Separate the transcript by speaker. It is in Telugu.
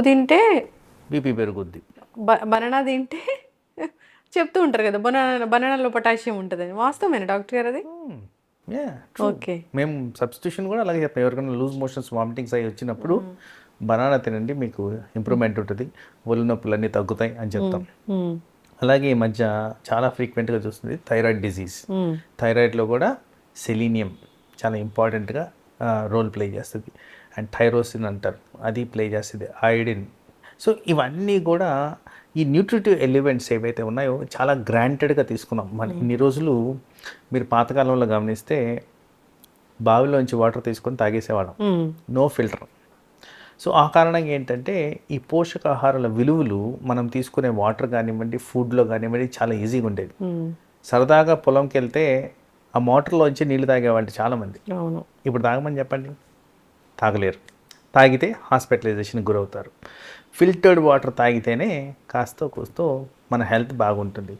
Speaker 1: ఉప్పు తింటే
Speaker 2: బీపీ పెరుగుద్ది.
Speaker 1: బనానా తింటే చెప్తూ ఉంటారు కదా బనానా బనానాలో పొటాషియం ఉంటుందని. వాస్తవమేనా డాక్టర్ గారు అది? ఓకే
Speaker 2: మేము సబ్స్టిట్యూషన్ కూడా అలాగే చెప్పాం ఎవరికైనా లూజ్ మోషన్స్ వామిటింగ్స్ అయ్యి వచ్చినప్పుడు బనానా తినండి మీకు ఇంప్రూవ్మెంట్ ఉంటుంది. ఒళ్ళు నొప్పులు అన్నీ తగ్గుతాయి అని చెప్తాం.
Speaker 1: మ్మ్.
Speaker 2: అలాగే ఈ మధ్య చాలా ఫ్రీక్వెంట్గా చూస్తుంది థైరాయిడ్ డిసీజ్
Speaker 1: మ్మ్.
Speaker 2: థైరాయిడ్లో కూడా సెలీనియం చాలా ఇంపార్టెంట్గా రోల్ ప్లే చేస్తుంది. అండ్ థైరోసిన్ అంటారు. అది ప్లే చేస్తుంది. ఐడిన్ సో ఇవన్నీ కూడా ఈ న్యూట్రిటివ్ ఎలిమెంట్స్ ఏవైతే ఉన్నాయో చాలా గ్రాంటెడ్గా తీసుకున్నాం. మన ఇన్ని రోజులు మీరు పాతకాలంలో గమనిస్తే బావిలోంచి వాటర్ తీసుకొని తాగేసేవాళ్ళం. నో ఫిల్టర్ సో ఆ కారణంగా ఏంటంటే ఈ పోషకాహారాల విలువలు మనం తీసుకునే వాటర్ కానివ్వండి ఫుడ్లో కానివ్వండి చాలా ఈజీగా ఉండేది
Speaker 1: మ్మ్.
Speaker 2: సరదాగా పొలంకి వెళ్తే ఆ మోటార్లోంచి నీళ్ళు తాగేవాళ్ళు చాలామంది.
Speaker 1: అవును.
Speaker 2: ఇప్పుడు తాగమని చెప్పండి? తాగలేరు. తాగితే హాస్పిటలైజేషన్కి గురవుతారు. ఫిల్టర్డ్ వాటర్ తాగితేనే కాస్తో కూస్తో మన హెల్త్ బాగుంటుంది.